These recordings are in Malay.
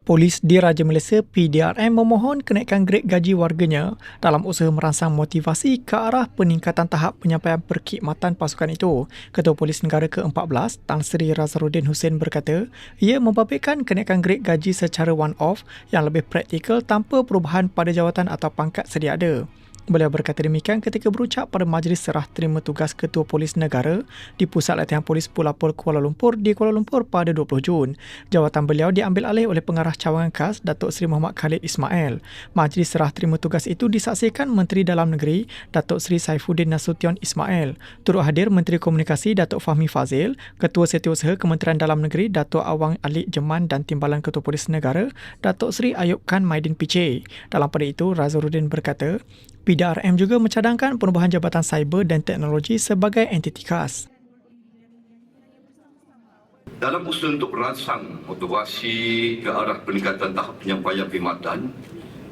Polis Diraja Malaysia PDRM memohon kenaikan grade gaji warganya dalam usaha merangsang motivasi ke arah peningkatan tahap penyampaian perkhidmatan pasukan itu. Ketua Polis Negara ke-14, Tan Sri Razarudin Hussein berkata, ia membabitkan kenaikan grade gaji secara one-off yang lebih praktikal tanpa perubahan pada jawatan atau pangkat sedia ada. Beliau berkata demikian ketika berucap pada Majlis Serah Terima Tugas Ketua Polis Negara di Pusat Latihan Polis Pulapol Kuala Lumpur di Kuala Lumpur pada 20 Jun. Jawatan beliau diambil alih oleh pengarah cawangan khas Datuk Seri Muhammad Khalid Ismail. Majlis Serah Terima Tugas itu disaksikan Menteri Dalam Negeri Datuk Seri Saifuddin Nasution Ismail. Turut hadir Menteri Komunikasi Datuk Fahmi Fazil, Ketua Setiausaha Kementerian Dalam Negeri Datuk Awang Alik Jeman dan Timbalan Ketua Polis Negara Datuk Seri Ayub Khan Maidin Piche. Dalam pada itu, Razarudin berkata, PDRM juga mencadangkan perubahan Jabatan Cyber dan Teknologi sebagai entiti khas. Dalam usaha untuk merangsang motivasi ke arah peningkatan tahap penyampaian perkhidmatan,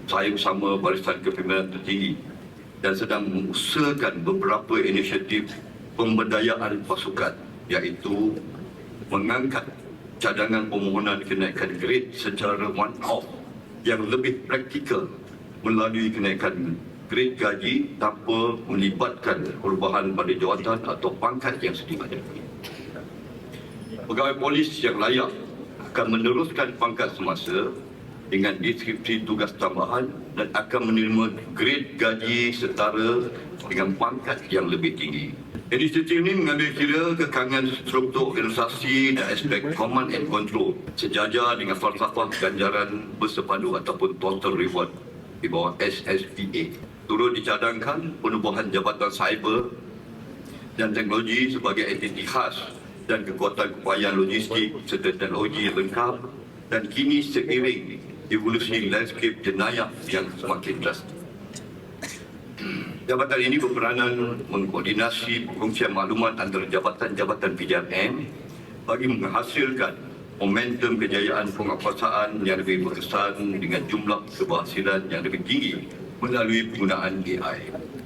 saya bersama Barisan Kepimpinan Tertinggi dan sedang mengusahakan beberapa inisiatif pemberdayaan pasukan iaitu mengangkat cadangan permohonan kenaikan grade secara one-off yang lebih praktikal melalui kenaikan grade gaji tanpa melibatkan perubahan pada jawatan atau pangkat yang ada. Pegawai polis yang layak akan meneruskan pangkat semasa dengan deskripsi tugas tambahan dan akan menerima grade gaji setara dengan pangkat yang lebih tinggi. Inisiatif ini mengambil kira kekangan struktur organisasi dan aspek command and control sejajar dengan falsafah ganjaran bersepadu ataupun total reward di bawah SSPA turut dicadangkan penubuhan Jabatan Cyber dan Teknologi sebagai entiti khas dan kekuatan keupayaan logistik serta teknologi yang lengkap dan kini seiring evolusi landscape jenayah yang semakin drastis. Jabatan ini berperanan mengkoordinasi perkongsian maklumat antara jabatan-jabatan PJMM bagi menghasilkan momentum kejayaan penguasaan yang lebih berkesan dengan jumlah keberhasilan yang lebih tinggi Und lui po na ang AI.